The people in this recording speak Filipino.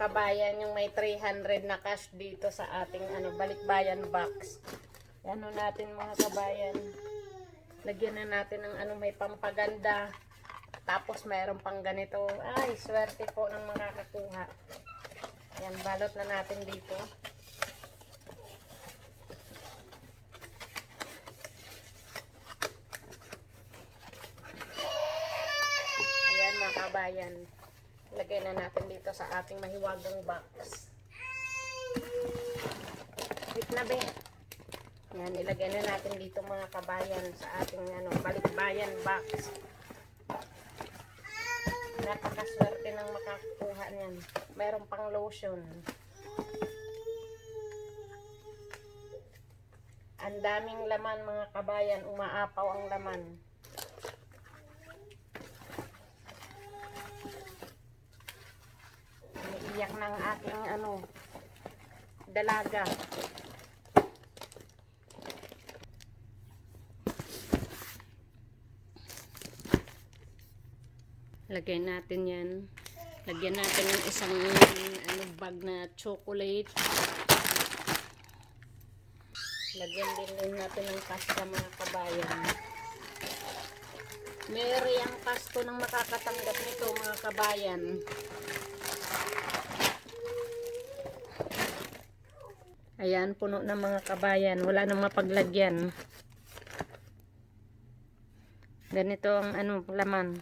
kabayan yung may 300 na cash dito sa ating ano balikbayan box. Ano natin mga kabayan. Lagyan na natin ng ano may pampaganda. Tapos mayroon pang ganito. Ay, swerte po ng makakakuha. Yan, balot na natin dito. Ayan mga kabayan. Lagay na natin dito sa ating mahiwagang box. Wait na be. Yan, ilagay na natin dito mga kabayan sa ating ano, balikbayan box. Napakaswerte ng makakuha niyan. Meron pang lotion. Ang daming laman mga kabayan, umaapaw ang laman. Umiiyak ng aking ano, dalaga. Lagay natin yan. Lagyan natin ng isang ano, bag na chocolate. Lagyan din din natin ng pasta mga kabayan. Mary ang pasto ng makakatanggap nito mga kabayan. Ayan, puno ng mga kabayan. Wala nang mapaglagyan. Ganito ang ano, laman.